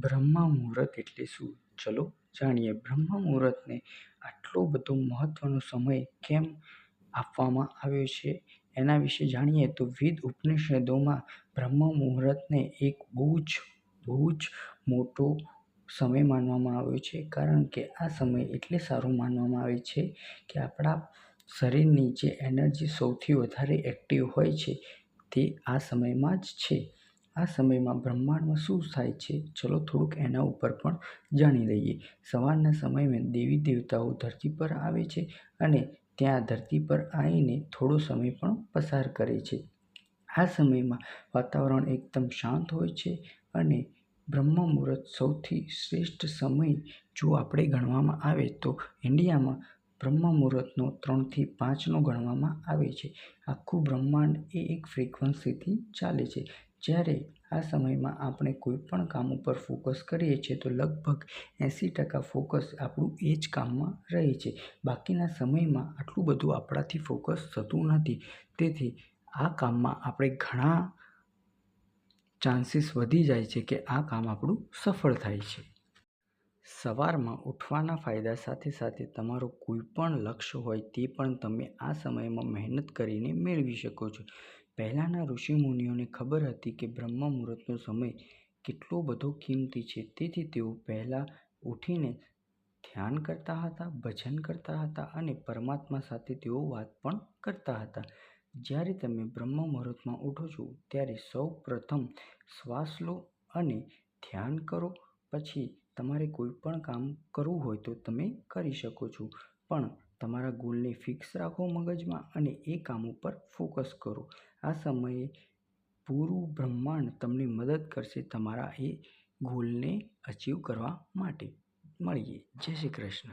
બ્રહ્મા મુહૂર્ત એટલે શું? ચલો જાણીએ બ્રહ્મા મુહૂર્તને આટલો બધો મહત્વનો સમય કેમ આપવામાં આવ્યો છે? એના વિશે જાણીએ તો વિદ ઉપનિષદોમાં બ્રહ્મ મુહૂર્તને એક બહુ જ બહુ જ મોટો સમય માનવામાં આવ્યો છે. કારણ કે આ સમય એટલે સારો માનવામાં આવે છે કે આપણા શરીરની જે એનર્જી સૌથી વધારે એક્ટિવ હોય છે. તે આ સમયમાં જ છે. આ સમયમાં બ્રહ્માંડમાં શું થાય છે? ચલો થોડુંક એના ઉપર પણ જાણી લઈએ. સવારના સમયમાં દેવી દેવતાઓ ધરતી પર આવે છે અને ત્યાં ધરતી પર આવીને થોડો સમય પણ પસાર કરે છે. આ સમયમાં વાતાવરણ એકદમ શાંત હોય છે અને બ્રહ્મ મુહૂર્ત સૌથી શ્રેષ્ઠ સમય જો આપણે ગણવામાં આવે તો ઇન્ડિયામાં બ્રહ્મ મુહૂર્તનો ત્રણથી પાંચનો ગણવામાં આવે છે. આખું બ્રહ્માંડ એ એક ફ્રિકવન્સીથી ચાલે છે. જ્યારે આ સમયમાં આપણે કોઈ પણ કામ ઉપર ફોકસ કરીએ છીએ, તો લગભગ એંસી ટકા ફોકસ આપણું એ જ કામમાં રહે છે. બાકીના સમયમાં આટલું બધું આપણાથી ફોકસ થતું નથી. તેથી આ કામમાં આપણે ઘણા ચાન્સીસ વધી જાય છે કે આ કામ આપણું સફળ થાય છે. સવારમાં ઉઠવાના ફાયદા સાથે સાથે તમારું કોઈ પણ લક્ષ્ય હોય તે પણ તમે આ સમયમાં મહેનત કરીને મેળવી શકો છો. પહેલાંના ઋષિમુનિઓને ખબર હતી કે બ્રહ્મ મુહૂર્તનો સમય કેટલો બધો કિંમતી છે. તેથી તેઓ પહેલાં ઉઠીને ધ્યાન કરતા હતા, ભજન કરતા હતા અને પરમાત્મા સાથે તેઓ વાત પણ કરતા હતા. જ્યારે તમે બ્રહ્મ મુહૂર્તમાં ઉઠો છો, ત્યારે સૌ પ્રથમ શ્વાસ લો અને ધ્યાન કરો. પછી તમારે કોઈ પણ કામ કરવું હોય તો તમે કરી શકો છો. પણ તમારા ગોલને ફિક્સ રાખો મગજમાં અને એ કામ ઉપર ફોકસ કરો. આ સમયે પૂરું બ્રહ્માંડ તમને મદદ કરશે તમારા એ ગોલને અચીવ કરવા માટે. મળીએ. જય શ્રી કૃષ્ણ.